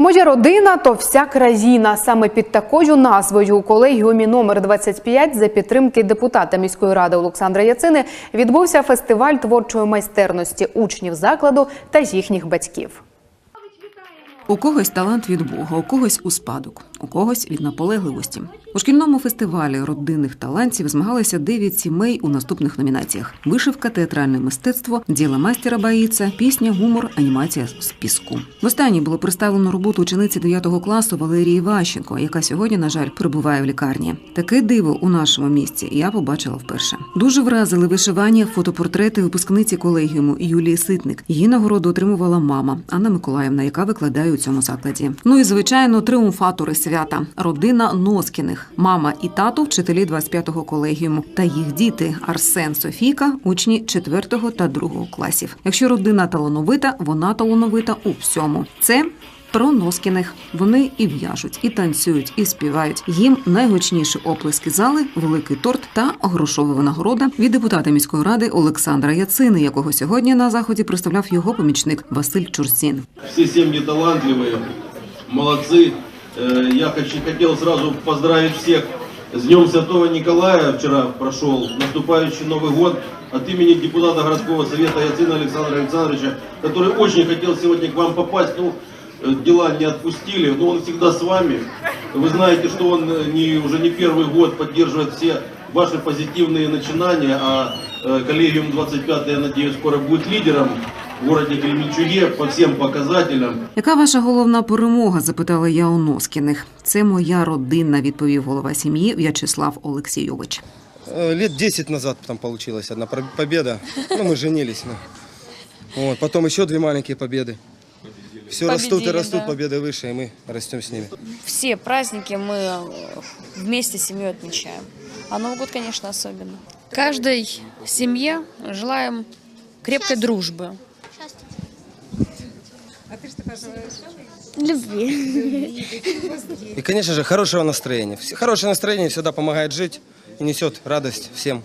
Моя родина то вся країна. Саме під такою назвою у колегіумі номер 25 за підтримки депутата міської ради Олександра Яцини відбувся фестиваль творчої майстерності учнів закладу та їхніх батьків. У когось талант від Бога, у когось у спадок, у когось від наполегливості. У шкільному фестивалі родинних талантів змагалися дев'ять сімей у наступних номінаціях: вишивка, театральне мистецтво, діло майстера боїться, пісня, гумор, анімація з піску. В останній було представлено роботу учениці 9 класу Валерії Ващенко, яка сьогодні, на жаль, перебуває в лікарні. Таке диво у нашому місті я побачила вперше. Дуже вразили вишивання, фотопортрети випускниці колегіуму Юлії Ситник. Її нагороду отримувала мама Анна Миколаївна, яка викладає цьому закладі. Ну і звичайно, триумфатори свята родина Носкіних, мама і тато, вчителі 25-го колегіуму, та їх діти Арсен Софійка, учні 4-го та 2-го класів. Якщо родина талановита, вона талановита у всьому. Це про Носкіних. Вони і в'яжуть, і танцюють, і співають. Їм найгучніші оплески зали, великий торт та грошова винагорода від депутата міської ради Олександра Яцини, якого сьогодні на заході представляв його помічник Василь Чурсін. Все семьи талантливые, молодцы. Э, Я хочу, хотел сразу поздравить всех с Днем Святого Николая. Вчера прошел наступающий Новый год от имени депутата городского совета Яцина Александра Александровича, который очень хотел сегодня к вам попасть. Ну, э, дела не отпустили, но он всегда с вами. Вы знаете, что он э, не, уже не первый год поддерживает все ваши позитивные начинания, а э, коллегиум 25, я надеюсь, скоро будет лидером в городе Кременчуге по всем показателям. Яка ваша головна перемога? запитала я у Носкіних. Це моя родина, відповів голова сім'ї В'ячеслав Олексійович. Э, Лет 10 назад там получилась одна про- победа. Ну, мы женились. ну. Вот. Потом еще две маленькие победы. Все растут и Победили, растут, да. победы выше, и мы растем с ними. Все праздники мы вместе с семьей отмечаем. А Новый год, конечно, особенно. Каждой семье желаем крепкой дружбы. Любви. И, конечно же, хорошего настроения. Хорошее настроение всегда помогает жить и несет радость всем.